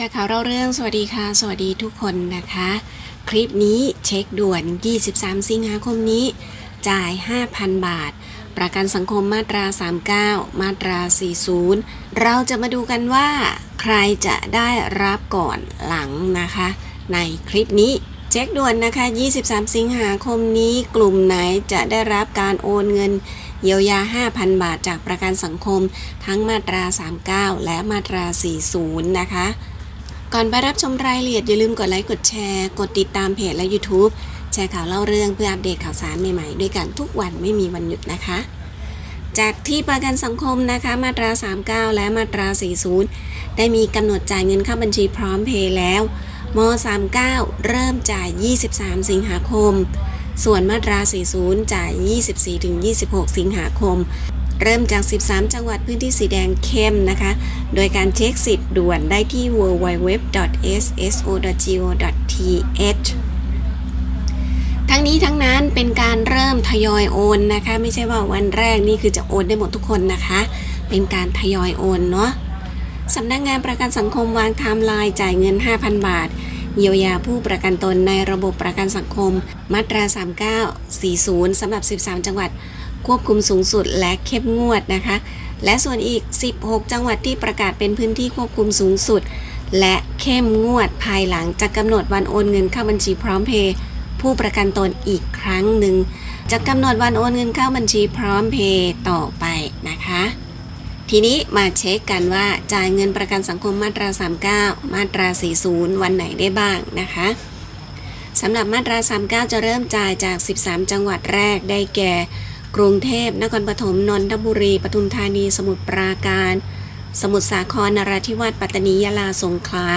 ชร์ข่าวเราเรื่องสวัสดีค่ะ สวัสดีทุกคนนะคะ คลิปนี้เช็คด่วน 23 สิงหาคมนี้ จ่าย 5,000 บาท ประกันสังคมมาตรา 39 มาตรา 40 เราจะมาดูกันว่า ใครจะได้รับก่อนหลังนะคะ ในคลิปนี้เช็คด่วนนะคะ 23 สิงหาคมนี้กลุ่มไหนจะได้รับการโอนเงินเยียวยา 5,000 บาทจากประกันสังคม ทั้งมาตรา 39 และมาตรา 40 นะคะ ก่อนไปรับชมรายละเอียดอย่าลืมกดไลค์กดแชร์ กดติดตามเพจและ YouTube แชร์ข่าวเล่าเรื่องเพื่ออัปเดตข่าวสารใหม่ๆ ด้วยกันทุกวันไม่มีวันหยุดนะคะ จากที่ประกันสังคมนะคะมาตรา 39 และมาตรา 40 ได้มีกำหนดจ่ายเงินเข้าบัญชีพร้อมเพย์แล้วม39 เริ่มจ่าย 23 สิงหาคม ส่วนมาตรา 40 จ่าย 24-26 สิงหาคม เริ่มจาก 13 จังหวัดพื้นที่สีแดงเข้มนะคะ โดยการเช็คสิทธิ์ด่วนได้ที่ www.sso.go.th ทั้งนี้ทั้งนั้นเป็นการเริ่มทยอยโอนนะคะ ไม่ใช่ว่าวันแรกนี่คือจะโอนได้หมดทุกคนนะคะ เป็นการทยอยโอนเนาะสำนักงานประกันสังคมวางไทม์ไลน์จ่ายเงิน 5,000 บาท เยียวยาผู้ประกันตนในระบบประกันสังคม มาตรา 3940สำหรับ 13 จังหวัด ควบคุมสูงสุดและเข้มงวดนะคะ และส่วนอีก 16 จังหวัดที่ประกาศเป็นพื้นที่ควบคุมสูงสุด และเข้มงวดภายหลังจะกำหนดวันโอนเงินเข้าบัญชีพร้อมเพย์ผู้ประกันตนอีกครั้งหนึ่งจะกำหนดวันโอนเงินเข้าบัญชีพร้อมเพย์ต่อไปนะคะ ทีนี้มาเช็คกันว่าจ่ายเงินประกันสังคมมาตรา 39 มาตรา 40 วันไหนได้บ้างนะคะสำหรับมาตรา 39 จะเริ่มจ่ายจาก 13 จังหวัดแรกได้แก่ กรุงเทพนครปฐมนนทบุรี ปทุมธานี สมุทรปราการ สมุทรสาครนราธิวาสปัตตานียะลาสงขลา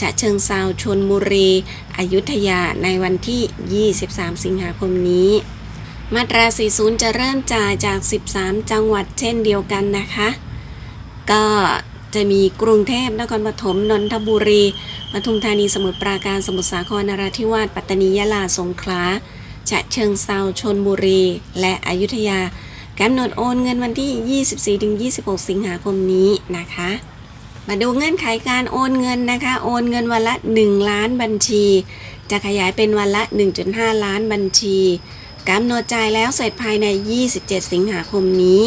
ฉะเชิงเซาชนบุรี อยุธยาในวันที่ 23 สิงหาคมนี้ มาตรา 40 จะเริ่มจ่ายจาก 13 จังหวัดเช่นเดียวกันนะคะ ก็จะมีกรุงเทพนครปฐมนนทบุรีปทุมธานีสมุทรปราการสมุทรสาครนราธิวาสปัตตานียะลาสงขลา ฉะเชิงเซาชนบุรี และอยุธยากำหนดโอนเงินวันที่ 24-26 สิงหาคมนี้นะคะ มาดูเงื่อนไขการโอนเงินนะคะ โอนเงินวันละ 1 ล้านบัญชี จะขยายเป็นวันละ 1.5 ล้านบัญชีกำหนดจ่ายแล้วเสร็จภายใน 27 สิงหาคมนี้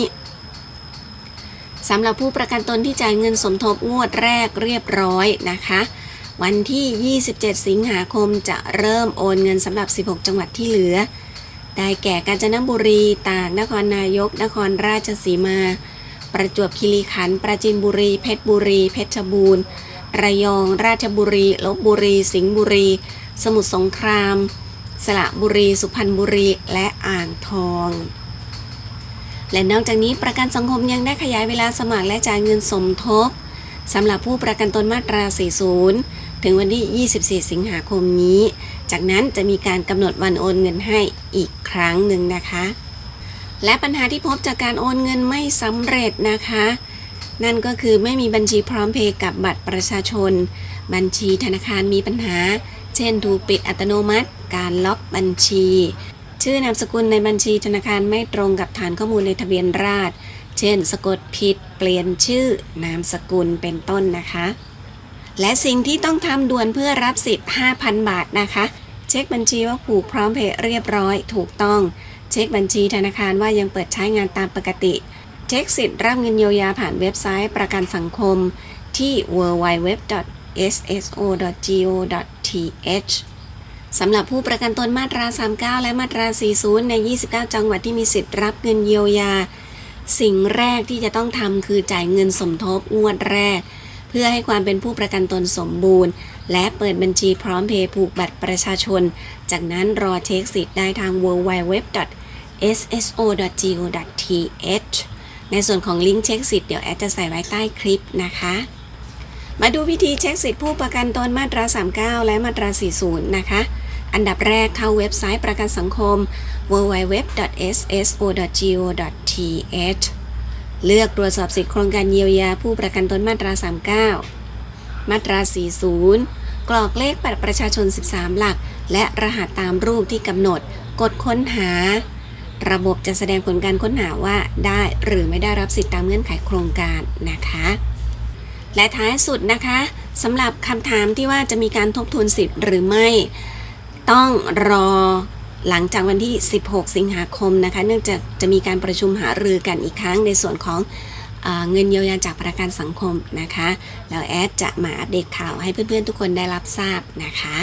สำหรับผู้ประกันตนที่จ่ายเงินสมทบงวดแรกเรียบร้อยนะคะ วันที่ 27 สิงหาคมจะเริ่มโอนเงินสำหรับ 16 จังหวัดที่เหลือ ได้แก่กาญจนบุรี ตาก นครนายก นครราชสีมา ประจวบคีรีขันธ์ปราจีนบุรี เพชรบุรี เพชรบูรณ์ ระยอง ราชบุรี ลบบุรี สิงห์บุรี สมุทรสงคราม สระบุรี สุพรรณบุรี และอ่างทองและนอกจากนี้ประกันสังคมยังได้ขยายเวลาสมัครและจ่ายเงินสมทบสำหรับผู้ประกันตนมาตรา 40 ถึงวันที่ 24 สิงหาคมนี้ จากนั้นจะมีการกำหนดวันโอนเงินให้อีกครั้งหนึ่งนะคะ และปัญหาที่พบจากการโอนเงินไม่สำเร็จนะคะ นั่นก็คือไม่มีบัญชีพร้อมเพย์กับบัตรประชาชน บัญชีธนาคารมีปัญหา เช่นถูกปิดอัตโนมัติ การล็อกบัญชี ชื่อนามสกุลในบัญชีธนาคารไม่ตรงกับฐานข้อมูลในทะเบียนราษฎรเช่น สะกดผิด เปลี่ยนชื่อนามสกุลเป็นต้นนะคะ และสิ่งที่ต้องทำด่วนเพื่อรับสิทธิ์ 5,000 บาทนะคะ เช็คบัญชีว่าผูกพร้อมเพย์เรียบร้อยถูกต้อง เช็คบัญชีธนาคารว่ายังเปิดใช้งานตามปกติ เช็คสิทธิ์รับเงินเยียวยาผ่านเว็บไซต์ประกันสังคมที่ www.sso.go.th สำหรับผู้ประกันตนมาตรา 39 และมาตรา 40 ใน 29 จังหวัดที่มีสิทธิ์รับเงินเยียวยา สิ่งแรกที่จะต้องทำคือจ่ายเงินสมทบงวดแรก พื่อให้ความเป็นผู้ประกันตนสมบูรณ์ และเปิดบัญชีพร้อมเพย์ผูกบัตรประชาชน จากนั้นรอเช็คสิทธิ์ได้ทาง www.sso.go.th ในส่วนของลิงก์เช็คสิทธิ์เดี๋ยวแอดจะใส่ไว้ใต้คลิปนะคะ มาดูวิธีเช็คสิทธิ์ผู้ประกันตนมาตรา 39 และมาตรา 40 นะคะ อันดับแรกเข้าเว็บไซต์ประกันสังคม www.sso.go.th เลือกตรวจสอบสิทธิโครงการเยียวยาผู้ประกันตนมาตรา 39 มาตรา 40 กรอกเลขบัตรประชาชน 13 หลัก และรหัสตามรูปที่กำหนด กดค้นหา ระบบจะแสดงผลการค้นหาว่าได้หรือไม่ได้รับสิทธิตามเงื่อนไขโครงการนะคะ และท้ายสุดนะคะสำหรับคำถามที่ว่าจะมีการทบทวนสิทธิ์หรือไม่ ต้องรอ หลังจากวันที่ 16 สิงหาคมนะคะ เนื่องจากจะมีการประชุมหารือกันอีกครั้งในส่วนของเอเงินเยียวยาจากประกันสังคมนะคะ แล้วแอดจะมาอัปเดตข่าวให้เพื่อนๆทุกคนได้รับทราบนะคะ